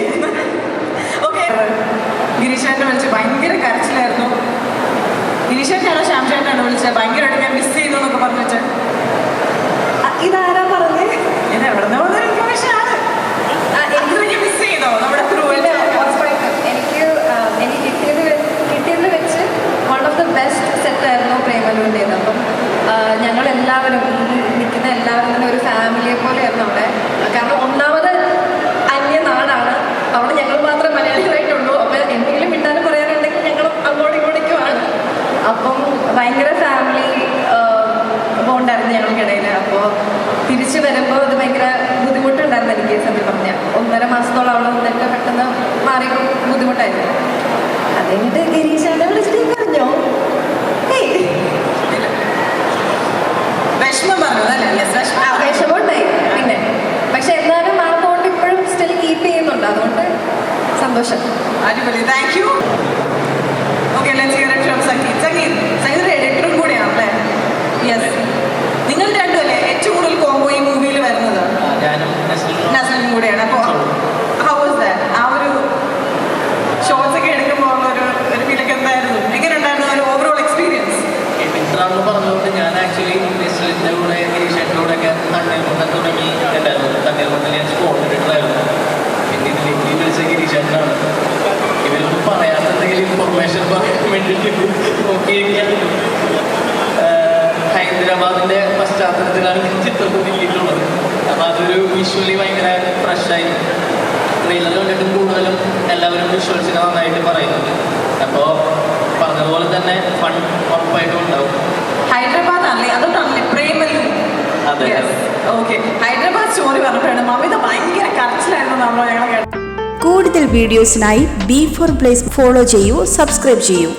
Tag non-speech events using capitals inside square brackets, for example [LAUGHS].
[LAUGHS] Okay ഗിരീഷേട്ടനെ വിളിച്ച്. ഭയങ്കര കരച്ചിലായിരുന്നു. ഗിരീഷേട്ടനാണോ ശ്യാം ചേട്ടനാണോ വിളിച്ചത് ഭയങ്കര ഭയങ്കര ഫാമിലി ബോണ്ടായിരുന്നു ഞങ്ങൾക്കിടയിൽ അപ്പോൾ തിരിച്ചു വരുമ്പോൾ അത് ഭയങ്കര ബുദ്ധിമുട്ടുണ്ടായിരുന്നു എനിക്ക് സത്യം പറഞ്ഞാൽ ഒന്നര മാസത്തോളം അവിടെ നിന്നിട്ട് പെട്ടെന്ന് മാറി ബുദ്ധിമുട്ടായിരുന്നു. അത് കഴിഞ്ഞിട്ട് ഗിരീഷാനെ വിളിച്ചിട്ട് പറഞ്ഞോ വിഷമം പറഞ്ഞു അല്ലേ ആ വിഷമമുണ്ടായി പിന്നെ പക്ഷെ എന്നാലും ആ ബോണ്ട് ഇപ്പോഴും സ്റ്റിൽ കീപ്പ് ചെയ്യുന്നുണ്ട്. അതുകൊണ്ട് സന്തോഷം. അടിപൊളി. താങ്ക് യു ഓക്കെ പശ്ചാത്തലത്തിലാണ് ചിത്രത്തിൽ ചിത്രം ഒരുക്കിയിട്ടുള്ളത് അപ്പോൾ അതൊരു വിഷ്വലി ഭയങ്കര ഫ്രഷായി ട്രെയിലർ കണ്ടിട്ട് കൂടുതലും എല്ലാവരും വിഷ്വൽസിനെ നന്നായിട്ട് പറയുന്നുണ്ട്. അപ്പോൾ പറഞ്ഞതുപോലെ തന്നെ ഫൺ ഉറപ്പായിട്ടും ഉണ്ടാവും. ഹൈദരാബാദ് അല്ലേ? അതുകൊണ്ടാണല്ലേ പ്രേമലു? അതെ. ഓക്കെ ഹൈദരാബാദ് സ്റ്റോറി പറഞ്ഞപ്പോഴാണ് മമിത ഭയങ്കര കറച്ചിലായിരുന്നു നമ്മൾ ഞങ്ങൾ കേട്ടത്. കൂടുതൽ വീഡിയോസിനായി ബി ഫോർ പ്ലേസ് ഫോളോ ചെയ്യൂ സബ്സ്ക്രൈബ് ചെയ്യൂ.